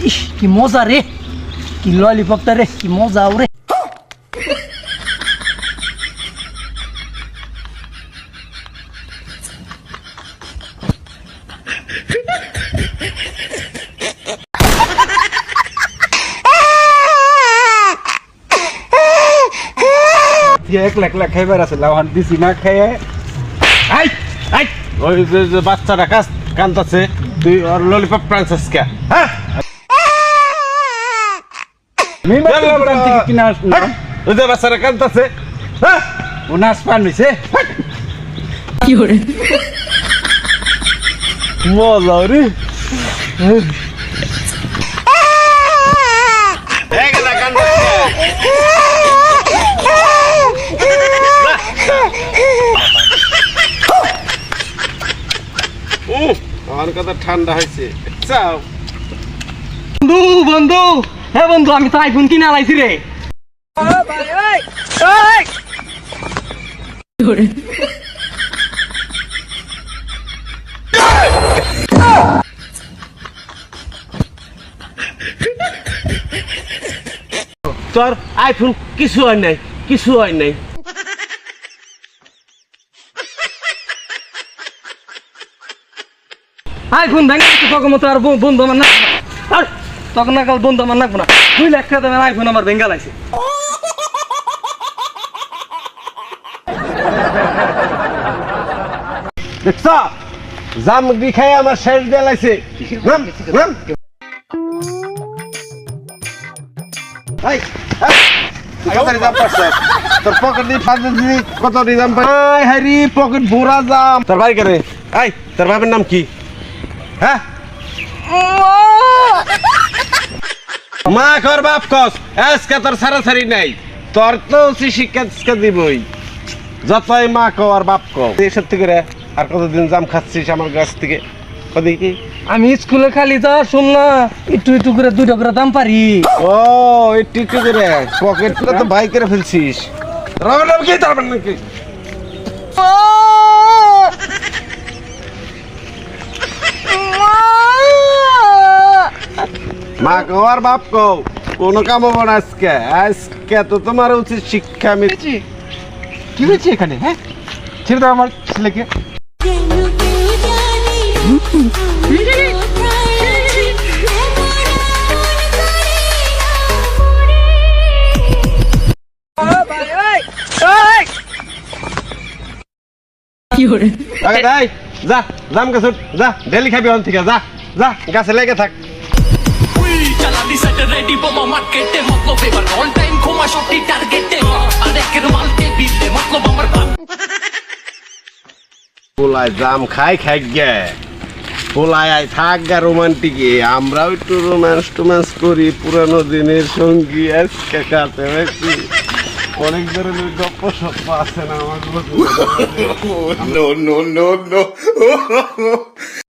কি মজা রে কি ললিপপটা রে কি মজা রে এক লাখ লাখ খাইবার আছে লাউহান দিছি না খেয়ে আই আই ওই যে যে বাচ্চাটা কাজ কান্তাছে তুই ওর ললিপপ প্রান্সেস কে হ্যাঁ মেম্বার দোকান থেকে কিনা আসলো হ্যাঁ? ওই যে বাচ্চাটা কান্তাছে হ্যাঁ ও নাচ পান হইছে মজা রে আমার কথা ঠান্ডা হয়েছে বন্ধু বন্ধু। হ্যাঁ বন্ধু আমি তো আইফোন কিনে আলাইছি রে। তোর আইফোন কিছু হয় নাই কিছু হয় নাই। আইফোন ভেঙে মতো আর বন্ধু আমার না। তখন না কাল বন্ধু আমার নাকবো না। দুই লাখ টাকা দামের আইফোন আমার লাইছে দেখছ? জাম দি খাই আমার শেষ রিজাম পাচ্ছিস? তোর পকেট দিয়ে ফাঁস দিলি কত রিজাম পাই? আয় পকেট ভরা জাম। তোর ভাই করে আই তোর ভাইয়ের নাম কি? হ্যাঁ? মা কর বাপ কস আজকে তোর সারাসারি নাই। তোর তো শিক্ষা টিক্ষা দিবই। যতই মা কো আর বাপ কো এই সত্যি করে আর কতদিন জাম খাচ্ছিস আমার গাছ থেকে? ওদিকে আমি স্কুলে খালি যাওয়ার শুন না একটু একটু করে দুইটা করে দাম পারি। ও একটু একটু করে। পকেট তো ভাই করে ফেলছিস। রবে নাম কি তার মানে কি মা কো আর বাপ কো কোনো কাম হবে না আজকে। আজকে তো তোমার উচিত শিক্ষা আমি কি হয়েছে এখানে হ্যাঁ? ছেড়ে দাও আমার ছেলেকে। আগে যাই যা জাম গাছ যা ডেলি খাবি অন থেকে যা যা গাছে লেগে থাক। রেডি বোমা মার্কেটে মতলব এবার অল টাইম ঘুমা সবটি টার্গেটে আরেকের মালকে দিতে মতলব আমার পোলায় জাম খাই খাই গে পোলায় আয় থাক গা রোমান্টিকে আমরাও একটু রোম্যান্স টোম্যান্স করি পুরানো দিনের সঙ্গী আজকে কাটে বেশি অনেক ধরনের গপ্প সপ্প আছে না আমার